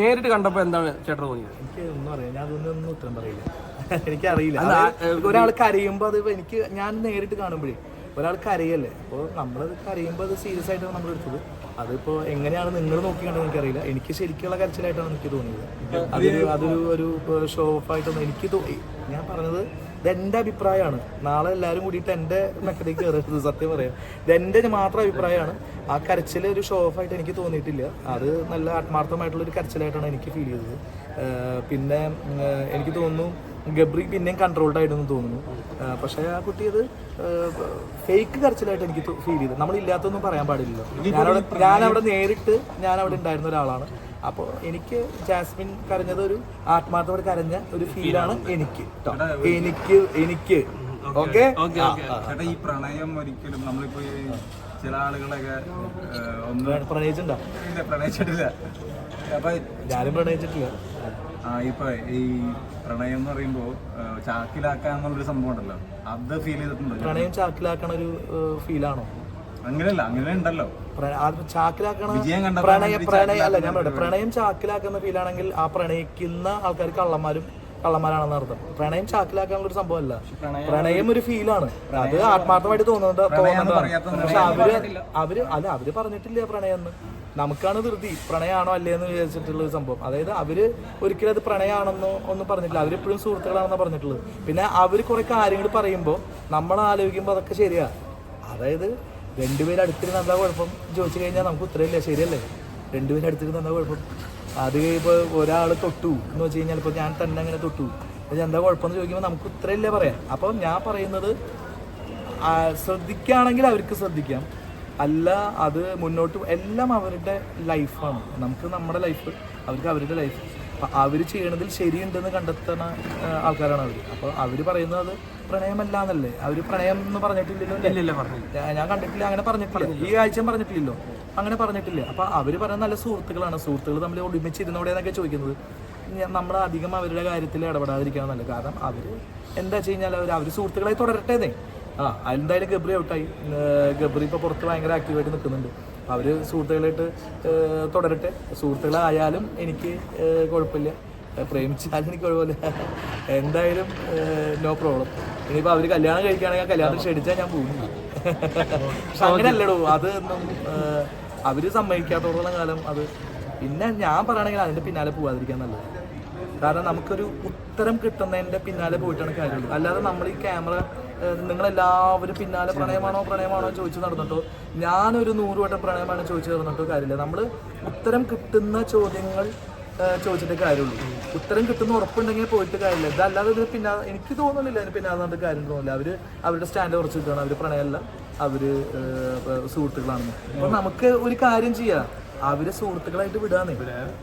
നേരിട്ട് കണ്ടപ്പോൾ എന്താണ് ചേട്ടൻ തോന്നിയത്? എനിക്ക് ഒന്നും അറിയാം ഞാൻ അതൊന്നും ഒന്നും ഉത്തരം പറയില്ല. എനിക്കറിയില്ല. അറിയില്ല ഒരാൾ കരയുമ്പോൾ അത് എനിക്ക് ഞാൻ നേരിട്ട് കാണുമ്പോഴേ ഒരാൾ കരയല്ലേ? അപ്പോൾ നമ്മളത് കരയുമ്പോൾ അത് സീരിയസ് ആയിട്ടാണ് നമ്മൾ എടുത്തത്. അതിപ്പോ എങ്ങനെയാണ് നിങ്ങൾ നോക്കിയാണെന്ന് എനിക്കറിയില്ല. എനിക്ക് ശരിക്കുള്ള കരച്ചിലായിട്ടാണ് എനിക്ക് തോന്നിയത്. അതൊരു അതൊരു ഒരു ഷോ ഓഫ് ആയിട്ടൊന്നും എനിക്ക് തോന്നി. ഞാൻ പറഞ്ഞത് എന്റെ അഭിപ്രായമാണ്. നാളെ എല്ലാവരും കൂടിയിട്ട് എന്റെ മെക്കലേക്ക് കയറരുത് സത്യം പറയാം. ഇത് എന്റെ മാത്രം അഭിപ്രായമാണ്. ആ കരച്ചിൽ ഒരു ഷോ ഓഫ് ആയിട്ട് എനിക്ക് തോന്നിയിട്ടില്ല. അത് നല്ല ആത്മാർത്ഥമായിട്ടുള്ള ഒരു കരച്ചിലായിട്ടാണ് എനിക്ക് ഫീൽ ചെയ്തത്. പിന്നെ എനിക്ക് തോന്നുന്നു ഗബ്രി പിന്നെയും കൺട്രോൾഡ് ആയിട്ടെന്ന് തോന്നുന്നു. പക്ഷെ ആ കുട്ടി അത് ഫേക്ക് കരച്ചിലായിട്ട് എനിക്ക് ഫീൽ ചെയ്തു നമ്മളില്ലാത്തൊന്നും പറയാൻ പാടില്ലല്ലോ. ഞാനവിടെ ഞാനവിടെ നേരിട്ട് ഞാൻ അവിടെ ഉണ്ടായിരുന്ന ഒരാളാണ്. അപ്പോൾ എനിക്ക് ജാസ്മിൻ കരഞ്ഞത് ഒരു ആത്മാർത്ഥമായി കരഞ്ഞ ഒരു ഫീലാണ് എനിക്ക് ട്ടോ. എനിക്ക് എനിക്ക്. ഓക്കെ. ചേട്ടാ ഈ പ്രണയം ഒരിക്കലും നമ്മളിപ്പോ ചില ആളുകളൊക്കെ ഒന്ന് പ്രണയിച്ചിട്ടുണ്ടോ? ഇല്ല പ്രണയിച്ചിട്ടില്ല. അപ്പൊ ഞാനും പ്രണയിച്ചിട്ടില്ല. ആ, ഇപ്പൊ ഈ പ്രണയം എന്ന് പറയുമ്പോ ചാക്കിലാക്കാന്നുള്ളൊരു സംഭവം ഉണ്ടല്ലോ. അത് ഫീൽ ചെയ്തിട്ടുണ്ടോ പ്രണയം ചാക്കിലാക്കണ ഒരു ഫീലാണോ അങ്ങനെയല്ല അങ്ങനെ ഉണ്ടല്ലോ. ചാക്കിലാക്കണ പ്രണയ പ്രണയ അല്ല ഞാൻ പറയട്ടെ. പ്രണയം ചാക്കിലാക്കുന്ന ഫീലാണെങ്കിൽ ആ പ്രണയിക്കുന്ന ആൾക്കാർ കള്ളന്മാരും കള്ളന്മാരാണെന്ന് അർത്ഥം. പ്രണയം ചാക്കിലാക്കാനുള്ള ഒരു സംഭവമല്ല. പ്രണയം ഒരു ഫീലാണ് അത് ആത്മാർത്ഥമായിട്ട് തോന്നുന്നുണ്ട് തോന്നുന്നതാണ് പക്ഷെ അവർ അവർ അല്ല അവർ പറഞ്ഞിട്ടില്ല പ്രണയം എന്ന്. നമുക്കാണ് ധൃതി. പ്രണയമാണോ അല്ലേ എന്ന് വിചാരിച്ചിട്ടുള്ള ഒരു സംഭവം. അതായത് അവർ ഒരിക്കലും അത് പ്രണയമാണെന്നോ ഒന്നും പറഞ്ഞിട്ടില്ല. അവരെപ്പോഴും സുഹൃത്തുക്കളാണെന്നോ പറഞ്ഞിട്ടുള്ളത്. പിന്നെ അവർ കുറെ കാര്യങ്ങൾ പറയുമ്പോൾ നമ്മൾ ആലോചിക്കുമ്പോൾ അതൊക്കെ ശരിയാ. അതായത് രണ്ടുപേരും അടുത്തിരുന്ന് എന്താ കുഴപ്പം? ചോദിച്ചു കഴിഞ്ഞാൽ നമുക്ക് ഉത്തരവില്ല ശരിയല്ലേ? രണ്ടുപേരും അടുത്തിരുന്ന് എന്താ കുഴപ്പം? അത് ഇപ്പോൾ ഒരാൾ തൊട്ടു എന്ന് വെച്ച് കഴിഞ്ഞാൽ ഇപ്പോൾ ഞാൻ തന്നെ അങ്ങനെ തൊട്ടു. പക്ഷെ എന്താ കുഴപ്പമെന്ന് ചോദിക്കുമ്പോൾ നമുക്ക് ഉത്തരവില്ല പറയാം അപ്പം ഞാൻ പറയുന്നത് ശ്രദ്ധിക്കുകയാണെങ്കിൽ അവർക്ക് ശ്രദ്ധിക്കാം. അല്ല അത് മുന്നോട്ട് എല്ലാം അവരുടെ ലൈഫാണ് നമുക്ക് നമ്മുടെ ലൈഫ് അവർക്ക് അവരുടെ ലൈഫ് അവർ ചെയ്യണതിൽ ശരിയുണ്ടെന്ന് കണ്ടെത്തുന്ന ആൾക്കാരാണ് അവർ അപ്പോൾ അവർ പറയുന്നത് പ്രണയമല്ല എന്നല്ലേ അവർ പ്രണയം എന്ന് പറഞ്ഞിട്ടില്ലല്ലോ ഞാൻ- കണ്ടിട്ടില്ല അങ്ങനെ പറഞ്ഞിട്ടില്ല. ഈ ആഴ്ച പറഞ്ഞിട്ടില്ലല്ലോ. അങ്ങനെ പറഞ്ഞിട്ടില്ല. അപ്പോൾ അവർ പറയുന്ന നല്ല സുഹൃത്തുക്കളാണ്. സുഹൃത്തുക്കൾ തമ്മിൽ ഒരുമിച്ചിരുന്നോടെ എന്നൊക്കെ ചോദിക്കുന്നത് നമ്മൾ അധികം അവരുടെ കാര്യത്തിൽ ഇടപെടാതിരിക്കാൻ നല്ല കാരണം അവർ എന്താ വെച്ച് കഴിഞ്ഞാൽ അവർ അവർ സുഹൃത്തുക്കളായി തുടരട്ടേന്നേ ആ എന്തായാലും ഗബ്രി ഔട്ടായി ഗബ്രി ഇപ്പോൾ പുറത്ത് ഭയങ്കര ആക്റ്റീവായിട്ട് നിൽക്കുന്നുണ്ട്. അവർ സുഹൃത്തുക്കളായിട്ട് തുടരട്ടെ. സുഹൃത്തുക്കളായാലും എനിക്ക് കുഴപ്പമില്ല. പ്രേമിച്ചാലും എനിക്ക് കുഴപ്പമില്ല. എന്തായാലും നോ പ്രോബ്ലം ഇനിയിപ്പോൾ അവർ കല്യാണം കഴിക്കുകയാണെങ്കിൽ ആ കല്യാണം ക്ഷണിച്ചാൽ ഞാൻ പോകുന്നു പക്ഷെ അങ്ങനെയല്ലടോ അത് ഒന്നും അവർ സമ്മതിക്കാത്തോളം കാലം അത്. പിന്നെ ഞാൻ പറയുകയാണെങ്കിൽ അതിന്റെ പിന്നാലെ പോകാതിരിക്കാൻ നല്ലത്. കാരണം നമുക്കൊരു ഉത്തരം കിട്ടുന്നതിന്റെ പിന്നാലെ പോയിട്ടാണ് കാര്യമുള്ളൂ അല്ലാതെ നമ്മൾ ഈ ക്യാമറ നിങ്ങളെല്ലാവരും പിന്നാലെ പ്രണയമാണോ പ്രണയമാണോ ചോദിച്ചു നടന്നിട്ടോ? ഞാനൊരു നൂറ് വട്ടം പ്രണയമാണോ ചോദിച്ചു നടന്നിട്ടോ കാര്യമില്ല. നമ്മൾ ഉത്തരം കിട്ടുന്ന ചോദ്യങ്ങൾ ചോദിച്ചിട്ടേ കാര്യമുള്ളൂ. ഉത്തരം കിട്ടുന്ന ഉറപ്പുണ്ടെങ്കിൽ പോയിട്ട് കാര്യമില്ല. ഇതല്ലാതെ ഇത് പിന്നെ എനിക്ക് തോന്നുന്നില്ല അതിന് പിന്നെ അതുകൊണ്ട് കാര്യം തോന്നില്ല അവർ അവരുടെ സ്റ്റാൻഡ് കുറച്ച് നിൽക്കുകയാണ് അവർ പ്രണയമല്ല. അവർ സുഹൃത്തുക്കളാണെന്ന് അപ്പം നമുക്ക് ഒരു കാര്യം ചെയ്യാം. അവർ സുഹൃത്തുക്കളായിട്ട് വിടാന്ന്.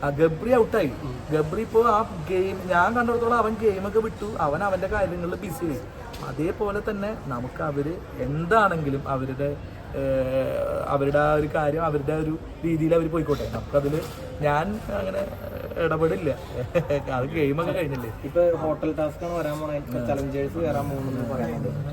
ആ ഗബ്രി ഔട്ടായി. ഗബ്രി ഇപ്പോ ആ ഗെയിം ഞാൻ കണ്ടിടത്തോളം അവൻ ഗെയിമൊക്കെ വിട്ടു. അവൻ അവന്റെ കാര്യങ്ങളിൽ ബിസി ആയി. അതേപോലെ തന്നെ നമുക്ക് അവർ എന്താണെങ്കിലും അവരുടെ അവരുടെ ആ ഒരു കാര്യം അവരുടെ ആ ഒരു രീതിയിൽ അവർ പോയിക്കോട്ടെ. നമുക്കതിൽ ഞാൻ അങ്ങനെ ഇടപെടില്ല. അത് ഗെയിമൊക്കെ കഴിഞ്ഞില്ലേ? ഇപ്പൊ ഹോട്ടൽ ടാസ്ക് ആണ് വരാൻ പോണേ. ചലഞ്ചേഴ്സ് വരാൻ പോകുന്നു പറയുന്നുണ്ട്